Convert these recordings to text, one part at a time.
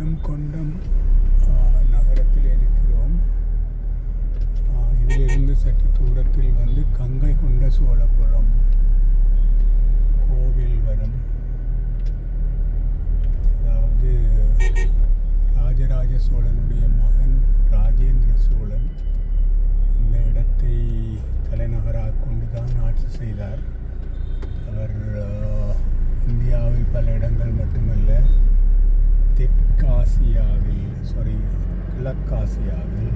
M கொண்டம் நகரத்தில் இருக்கிறோம். இதிலிருந்து சற்று தூரத்தில் வந்து கங்கை கொண்ட சோழபுரம் கோவில் வரும். அதாவது ராஜராஜ சோழனுடைய மகன் ராஜேந்திர சோழன் இந்த இடத்தை தலைநகராக கொண்டு தான் ஆட்சி செய்தார். அவர் இந்தியாவில் பல இடங்கள் மட்டுமல்ல தெற்காசியாவில் சாரி கிழக்காசியாவில்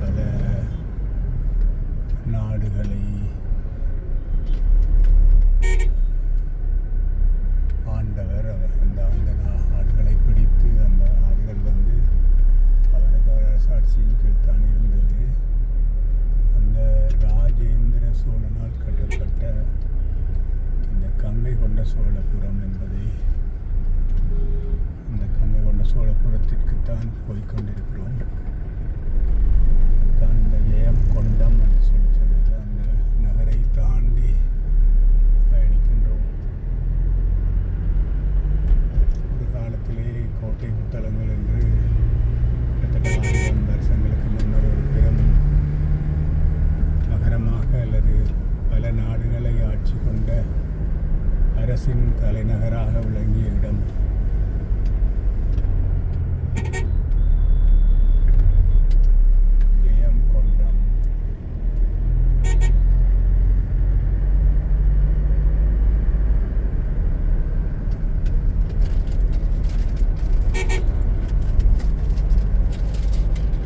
பல நாடுகளை ஆண்டவர் அவர் அந்த அந்த நா- நாடுகளை பிடித்து அந்த நாடுகள் வந்து அவரது அரசாட்சியின் கீழ் தான் இருந்தது. அந்த ராஜேந்திர சோழனால் கட்டப்பட்ட இந்த கங்கை கொண்ட சோழபுரம் என்பதை சோழபுரத்திற்கு தான் போய்கொண்டிருக்கிறோம் போய்க்கொண்டிருக்கிறோம். தான் இந்த ஜெயம் கொண்டம் என்று சொல்லி சொல்லுது அந்த நகரை தாண்டி பயணிக்கின்றோம். ஒரு காலத்திலே கோட்டை புத்தளங்கள் என்று கிட்டத்தட்ட வருஷங்களுக்கு முன்னர் ஒரு பெரும் நகரமாக அல்லது பல நாடுகளை ஆட்சி கொண்ட அரசின் தலைநகராக விளங்கிய இடம்.